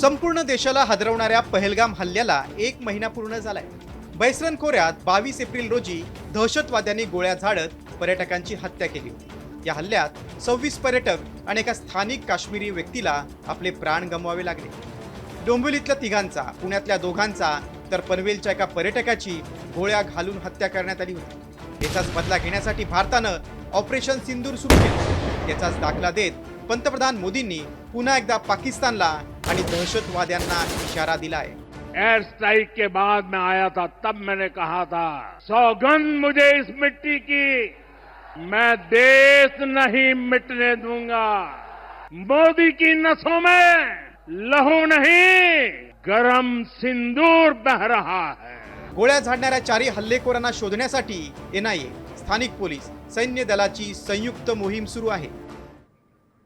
संपूर्ण देशाला हादरवणाऱ्या पहलगाम हल्ल्याला एक महिना पूर्ण झालाय. बैसरन खोऱ्यात बावीस एप्रिल रोजी दहशतवाद्यांनी गोळ्या झाडत पर्यटकांची हत्या केली. होती या हल्ल्यात सव्वीस पर्यटक आणि एका स्थानिक काश्मीरी व्यक्तीला आपले प्राण गमवावे लागले. डोंबिवलीतल्या तिघांचा पुण्यातल्या दोघांचा तर पनवेलच्या एका पर्यटकाची गोळ्या घालून हत्या करण्यात आली होती. याचाच बदला घेण्यासाठी भारतानं ऑपरेशन सिंदूर सुरू केलं. याचाच दाखला देत पंतप्रधान मोदींनी पुन्हा एकदा पाकिस्तानला आणि दहशतवाद्यांना इशारा दिला आहे एयर स्ट्राइक के बाद मैं आया था तब मैंने कहा था सौगंध मुझे इस मिट्टी की मैं देश नहीं मिटने दूंगा। मोदी की नसों में लहू नहीं गरम सिंदूर बह रहा है। गोळ्या झाडणाऱ्या चारही हल्लेखोरांना शोधण्यासाठी एनआयए स्थानिक पोलीस सैन्य दलाची संयुक्त मोहीम सुरू आहे.